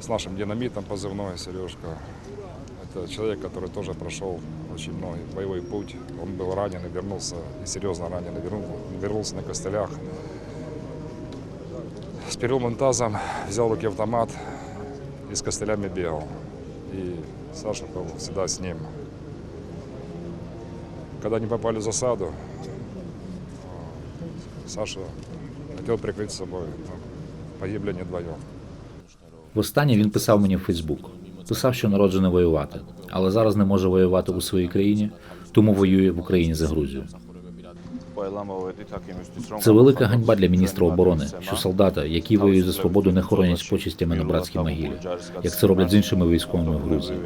с нашим динамитом позывной Сережка. Это человек, который тоже прошел очень много боевой путь. Он был ранен и вернулся, и серьезно ранен, и вернул- вернулся на костылях. С переломным тазом взял руки автомат и с костылями бегал. И Саша был всегда с ним. Когда они попали в засаду, Саша хотел прикрыть собой. Погибли они вдвоем. Востаннє він писав мені в Фейсбук. Писав, що народжений воювати, але зараз не може воювати у своїй країні, тому воює в Україні за Грузію. Це велика ганьба для міністра оборони, що солдати, які воюють за свободу, не хоронять з почистями на братській могилі, як це роблять з іншими військовими в Грузії.